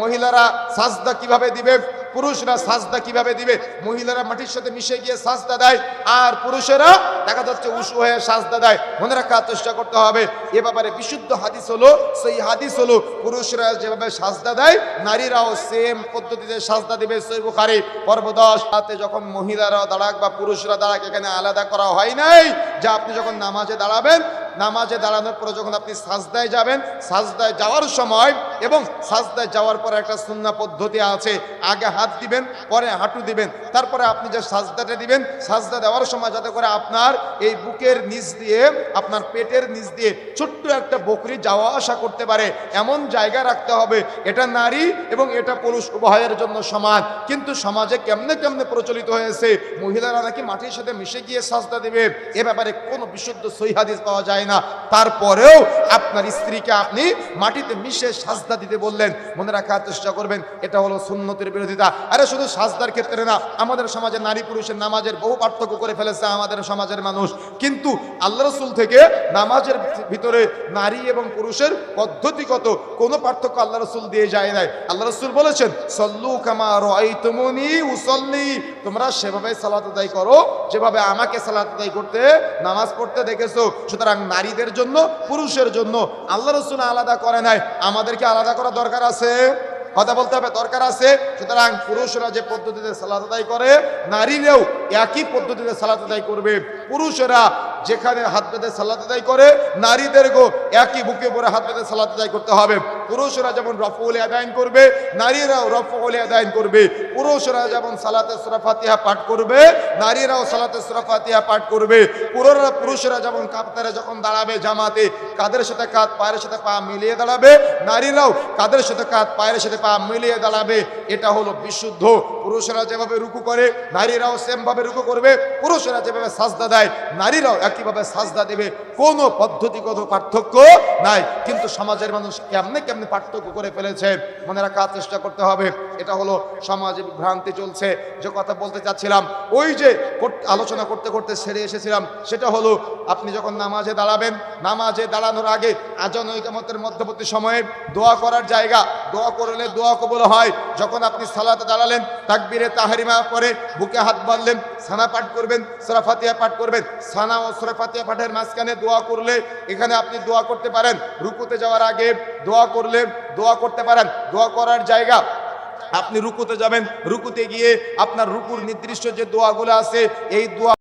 মহিলারা সাজদা কীভাবে দিবে? পুরুষরা সাজদা কীভাবে দিবে? মহিলারা মাটির সাথে মিশে গিয়ে সাজদা দেয়, আর পুরুষেরা দেখা যাচ্ছে উঁচু হয়ে সাজদা দেয়। মনে রাখার চেষ্টা করতে হবে। এ ব্যাপারে বিশুদ্ধ হাদিস হলো, সেই হাদিস হলো, পুরুষরা যেভাবে সাজদা দেয়, নারীরাও সেম পদ্ধতিতে সাজদা দিবে সই বুখারি। পর্ব দশ রাতে যখন মহিলারা দাঁড়াক বা পুরুষরা দাঁড়াক, এখানে আলাদা করা হয় নাই যে আপনি যখন নামাজে দাঁড়াবেন, নামাজে দাঁড়ানোর পরে যখন আপনি সাজদায় যাবেন, সাজদায় যাওয়ার সময় এবং সাজদায় যাওয়ার পরে একটা সুন্না পদ্ধতি আছে। আগে হাত দিবেন, পরে হাঁটু দিবেন। তারপরে আপনি যে সাজদাটা দিবেন, সাজদা দেওয়ার সময় যাতে করে আপনার এই বুকের নিচ দিয়ে, আপনার পেটের নিচ দিয়ে ছোট্ট একটা বকরি যাওয়া আসা করতে পারে। এমন জায়গা রাখতে হবে, এটা নারী এবং এটা পুরুষ, উভয়ের জন্য সমান। কিন্তু সমাজে কেমনে কেমনে প্রচলিত হয়েছে, মহিলারা নাকি মাটির সাথে মিশে গিয়ে সাজদা দেবে, এ ব্যাপারে কোনো বিশুদ্ধ সহি হাদিস পাওয়া যায় না। তারপরেও আপনার স্ত্রীকে আপনি মাটিতে মিশে সাজদা দিতে বললেন, মনে রাখার চেষ্টা করবেন, এটা হলো সুন্নতের বিরোধিতা। আরে শুধু সাজদার ক্ষেত্রে না, আমাদের সমাজে নারী পুরুষের নামাজের বহু পার্থক্য করে ফেলেছে আমাদের সমাজের মানুষ। কিন্তু আল্লাহ রসুল থেকে নামাজের ভিতরে নারী এবং পুরুষের পদ্ধতিগত কোনো পার্থক্য আল্লাহ রসুল দিয়ে যায় নাই। আল্লাহ রসুল বলেছেন, সল্লু কামা রাইতুমুনি উসল্লি। তোমরা সেভাবে সালাত আদায় করো, যেভাবে আমাকে সালাত আদায় করতে, নামাজ পড়তে দেখেছ। সুতরাং নারীদের জন্য, পুরুষের জন্য আল্লাহ রসুল আলাদা করে নাই। আমাদেরকে আলাদা করা দরকার আছে কথা বলতে হবে দরকার আছে, সুতরাং পুরুষরা যে পদ্ধতিতে সালাত আদায় করে, নারীরাও একই পদ্ধতিতে সালাত আদায় করবে। পুরুষেরা যেখানে হাত পেতে সালাত আদায় করে, নারীদেরকেও একই বুকে পরে হাত পেতে সালাত আদায় করতে হবে। পুরুষরা যেমন রফউল আদায়ন করবে, নারীরাও রফউল আদায়ন করবে। পুরুষরা যেমন সালাতে সুরা ফাতিহা পাঠ করবে, নারীরাও সালাতে সুরা ফাতিহা পাঠ করবে। পুরোরা পুরুষরা যেমন কাতারে যখন দাঁড়াবে জামাতে কাদের সাথে কাঁধ, পায়ের সাথে পা মিলিয়ে দাঁড়াবে, নারীরাও কাদের সাথে কাঁধ, পায়ের সাথে পা মিলিয়ে দাঁড়াবে। এটা হলো বিশুদ্ধ। পুরুষরা যেভাবে রুকু করে, নারীরাও সেমভাবে রুকু করবে। পুরুষরা যেভাবে সাজদা দেয় নারীরাও একইভাবে সাজদা দেবে। কোনো পদ্ধতিগত পার্থক্য নাই। কিন্তু সমাজের মানুষ কেমনে কেমনে পার্থক্য করে ফেলেছে, মনে রাখার চেষ্টা করতে হবে। এটা হলো সমাজে ভ্রান্তি চলছে। যে কথা বলতে চাচ্ছিলাম, ওই যে আলোচনা করতে করতে সেরে এসেছিলাম, সেটা হলো আপনি যখন নামাজে দাঁড়াবেন, নামাজে দাঁড়ানোর আগে আজন ঐকামতের মধ্যবর্তী সময়ে দোয়া করার জায়গা, দোয়া করলে দোয়া কবুল হয়। যখন আপনি সালাতে দাঁড়ালেন, তাকবিরে তাহারিমা পরে বুকে হাত বাঁধলেন সানা পাঠ করবেন সুরা ফাতিহা পাঠ করবেন সানা ও সুরা ফাতিহা পাঠের মাঝখানে দোয়া করলে এখানে আপনি দোয়া করতে পারেন। রুকুতে যাওয়ার আগে দোয়া করলে দোয়া করতে পারেন। দোয়া করার জায়গা আপনি রুকুতে যাবেন। রুকুতে গিয়ে আপনার রুকুর নির্দিষ্ট যে দোয়াগুলো আছে, এই দোয়া